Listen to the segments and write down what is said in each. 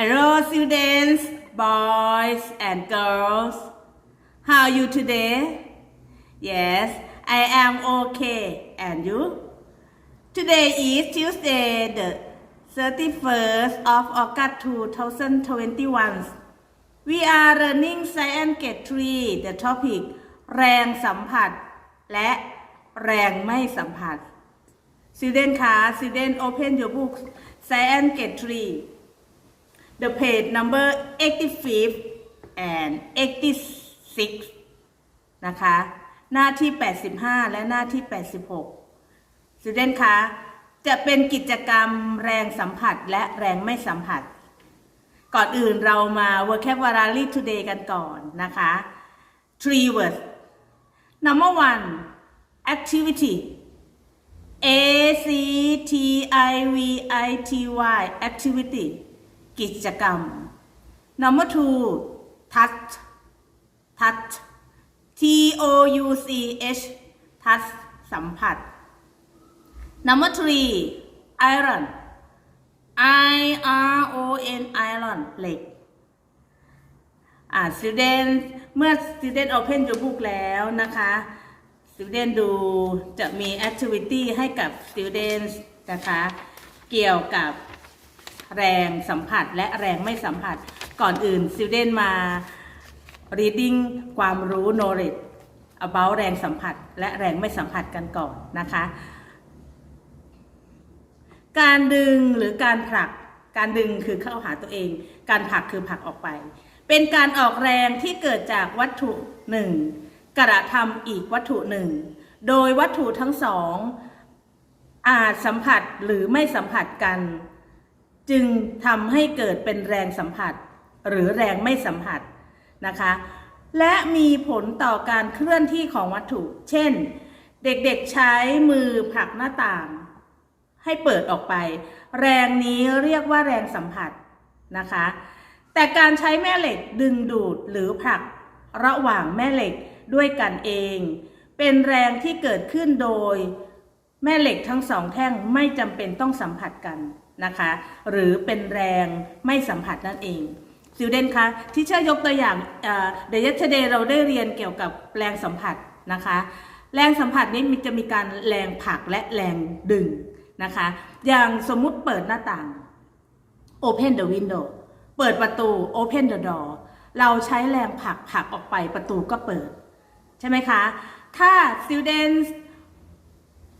Hello students, boys and girls. How are you today? Yes, I am okay. And you? Today is Tuesday, the 31st of August 2021. We are learning Science Grade 3 the topic แรงสัมผัส และแรงไม่สัมผัส Student คะ Student open your book Science Grade 3 the page number 85 and 86 นะคะ หน้าที่ 85 และหน้าที่ 86 Student คะ จะเป็นกิจกรรมแรงสัมผัสและแรงไม่สัมผัส ก่อนอื่นเรามา vocabulary today กันก่อนนะคะ three words number one activity A C T I V I T Y activity กิจกรรม number two touch touch T O U C H touch สัมผัส number three iron I R O N iron เหล็กอ่า student เมื่อ student open your book แล้วนะคะ student ดูจะมี activity ให้กับ students นะคะ เกี่ยวกับ แรงสัมผัสและแรงไม่สัมผัส ก่อนอื่น student มา reading ความรู้ knowledge about แรงสัมผัส และแรงไม่สัมผัสกันก่อนนะคะ การดึงหรือการผลัก การดึงคือเข้าหาตัวเอง การผลักคือผลักออกไป เป็นการออกแรงที่เกิดจากวัตถุหนึ่งกระทำอีกวัตถุหนึ่ง โดยวัตถุทั้งสองอาจสัมผัสหรือไม่สัมผัสกัน จึงทำให้เกิดเป็นแรงสัมผัส หรือแรงไม่สัมผัสนะคะ และมีผลต่อการเคลื่อนที่ของวัตถุ เช่น เด็กๆใช้มือผลักหน้าต่าง ให้เปิดออกไป แรงนี้เรียกว่าแรงสัมผัสนะคะ แต่การใช้แม่เหล็กดึงดูดหรือผลักระหว่างแม่เหล็กด้วยกันเอง เป็นแรงที่เกิดขึ้นโดย แม่เหล็กทั้งสองแท่งไม่จำเป็นต้องสัมผัสกัน นะคะ หรือเป็นแรงไม่สัมผัสนั่นเองสิวเดนคะที่เชื่อยกตัวอย่างเดยัชเดย์เราได้เรียนเกี่ยวกับแรงสัมผัสนะคะ แรงสัมผัสนี้มันจะมีการแรงผลักและแรงดึงนะคะ อย่างสมมุติเปิดหน้าต่าง open the window เปิดประตู open the door เราใช้แรงผลักผลักออกไปประตูก็เปิด ใช่ไหมคะ ถ้า students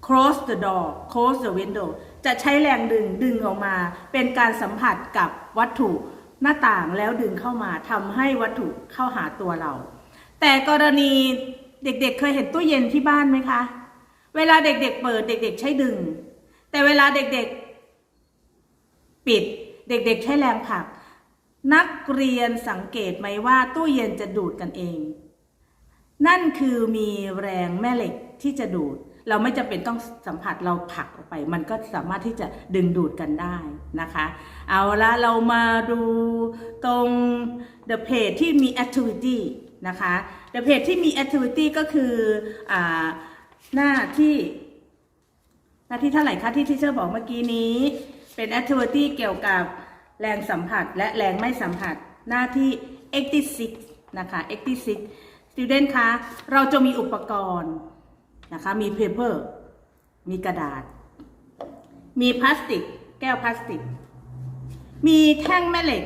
close the door close the window จะใช้แรงดึงดึงออกมา เป็นการสัมผัสกับวัตถุหน้าต่างแล้วดึงเข้ามาทำให้วัตถุเข้าหาตัวเรา แต่กรณีเด็กๆเเคยเห็นตู้เย็นที่บ้านไหมคะ เวลาเด็กๆเปิดเด็ก ๆ ใช้ดึง แต่เวลาเด็กๆปิดเด็ก ๆ ใช้แรงผลัก นักเรียนสังเกตไหมว่าตู้เย็นจะดูดกันเอง นั่นคือมีแรงแม่เหล็กที่จะดูด เราไม่จำเป็นต้องสัมผัสเราผลักออกไป มันก็สามารถที่จะดึงดูดกันได้นะคะ เอาละเรามาดูตรง the page ที่มี activity นะคะ the page ที่มี activity ก็คืออ่าหน้าที่ หน้าที่เท่าไหร่คะที่ที่เชอร์บอกเมื่อกี้นี้ เป็น activity เกี่ยวกับแรงสัมผัสและแรงไม่สัมผัสหน้าที่ 86 นะคะ 86 student คะ เราจะมีอุปกรณ์ นะคะ มี paper มีกระดาษ มีพลาสติก แก้วพลาสติก มีแท่งแม่เหล็ก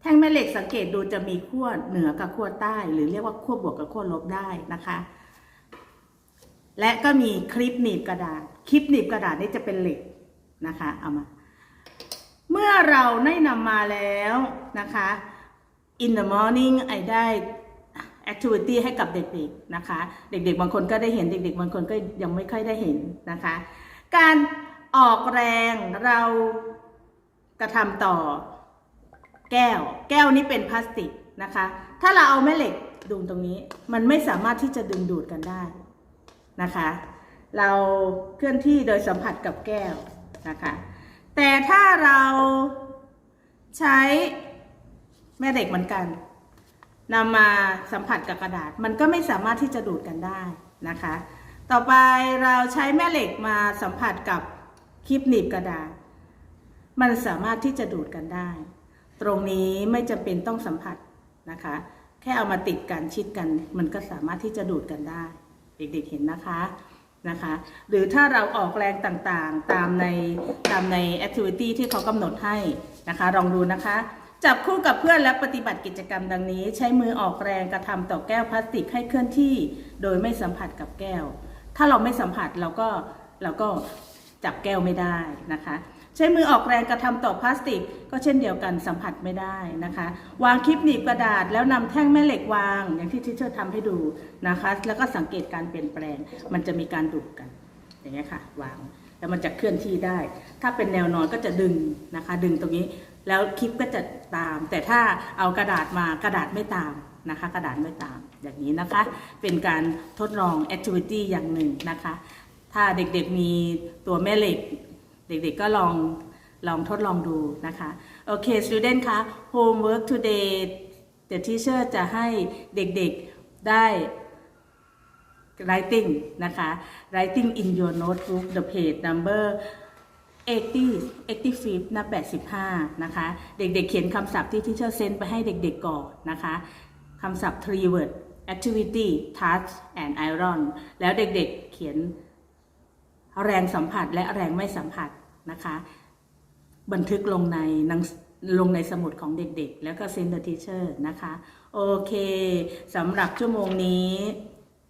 แท่งแม่เหล็กสังเกตดูจะมีขั้วเหนือกับขั้วใต้ หรือเรียกว่าขั้วบวกกับขั้วลบได้นะคะ และก็มีคลิปหนีบกระดาษ คลิปหนีบกระดาษนี่จะเป็นเหล็กนะคะ เอามา เมื่อเราได้นำมาแล้วนะคะ in the morning ได้ แอได้ activity ให้กับเด็กๆนะคะ เด็กๆ บางคนก็ได้เห็นเด็ก ๆ บางคนก็ยังไม่ค่อยได้เห็นนะคะ การออกแรงเรากระทำต่อแก้ว แก้วนี้เป็นพลาสติกนะคะ ถ้าเราเอาแม่เหล็กดูตรงนี้ มันไม่สามารถที่จะดึงดูดกันได้นะคะ เราเคลื่อนที่โดยสัมผัสกับแก้วนะคะ แต่ถ้าเราใช้แม่เหล็กเหมือนกัน นำมาสัมผัสกับกระดาษ มันก็ไม่สามารถที่จะดูดกันได้นะคะ ต่อไปเราใช้แม่เหล็กมาสัมผัสกับคลิปหนีบกระดาษ มันสามารถที่จะดูดกันได้ ตรงนี้ไม่จำเป็นต้องสัมผัสนะคะ แค่เอามาติดกันชิดกัน มันก็สามารถที่จะดูดกันได้ เด็กๆเห็นนะคะนะคะ หรือถ้าเราออกแรงต่างๆ ตามในตามในแอคทิวิตี้ที่เขากำหนดให้นะคะ ลองดูนะคะ จับคู่กับเพื่อนและปฏิบัติกิจกรรมดังนี้ ใช้มือออกแรงกระทำต่อแก้วพลาสติกให้เคลื่อนที่ โดยไม่สัมผัสกับแก้ว ถ้าเราไม่สัมผัสเราก็เราก็จับแก้วไม่ได้นะคะ ใช้มือออกแรงกระทำต่อพลาสติก ก็เช่นเดียวกันสัมผัสไม่ได้นะคะ วางคลิปหนีบกระดาษแล้วนำแท่งแม่เหล็กวาง อย่างที่ทิเชอร์ทำให้ดูนะคะ แล้วก็สังเกตการเปลี่ยนแปลง มันจะมีการดูดกัน อย่างเงี้ยค่ะ วางแล้วมันจะเคลื่อนที่ได้ ถ้าเป็นแนวนอนก็จะดึงนะคะ ดึงตรงนี้ แล้วคลิปก็จะตาม แต่ถ้าเอากระดาษมากระดาษไม่ตามนะคะ กระดาษไม่ตามอย่างนี้นะคะ เป็นการทดลอง activity อย่างหนึ่งนะคะ ถ้าเด็กๆมีตัวแม่เหล็ก เด็กๆก็ลองลองทดลองดูนะคะโอเค student คะ homework today the teacher จะให้เด็กๆได้ writing นะคะ writing in your notebook the page number 80 85น้า85 นะคะ เด็กๆเขียนคำศัพท์ที่ teacher send ไปให้เด็กๆก่อนนะคะคำศัพท์ three word activity touch and iron แล้วเด็กๆเขียนแรงสัมผัสและแรงไม่สัมผัสนะคะ บันทึกลงในหนังลงในสมุดของเด็กๆ แล้วก็เซ็นเดอร์ทีเชอร์นะคะ โอเคสำหรับชั่วโมงนี้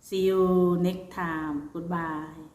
see you next time goodbye